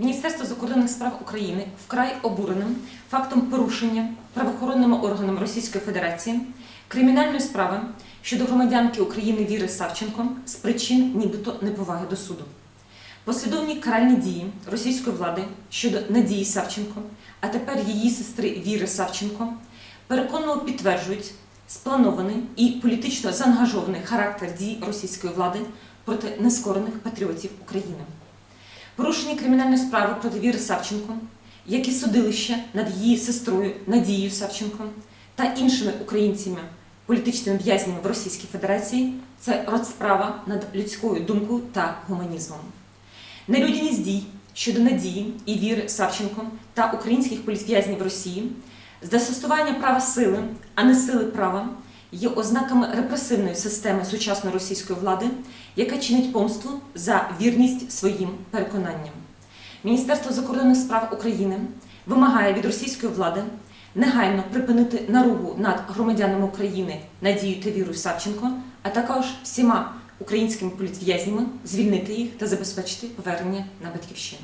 Міністерство закордонних справ України вкрай обуреним фактом порушення правоохоронними органами Російської Федерації кримінальної справи щодо громадянки України Віри Савченко з причин нібито неповаги до суду. Послідовні каральні дії російської влади щодо Надії Савченко, а тепер її сестри Віри Савченко, переконливо підтверджують спланований і політично заангажований характер дій російської влади проти нескорених патріотів України. Порушені кримінальної справи проти Віри Савченко, як і судилище над її сестрою Надією Савченко та іншими українцями, політичними в'язнями в Російській Федерації, це розправа над людською думкою та гуманізмом. Нелюдяність дій щодо Надії і Віри Савченко та українських політв'язнів Росії застосування права сили, а не сили права, є ознаками репресивної системи сучасної російської влади, яка чинить помсту за вірність своїм переконанням. Міністерство закордонних справ України вимагає від російської влади негайно припинити наругу над громадянами України Надією та Вірою Савченко, а також всіма українськими політв'язнями, звільнити їх та забезпечити повернення на батьківщину.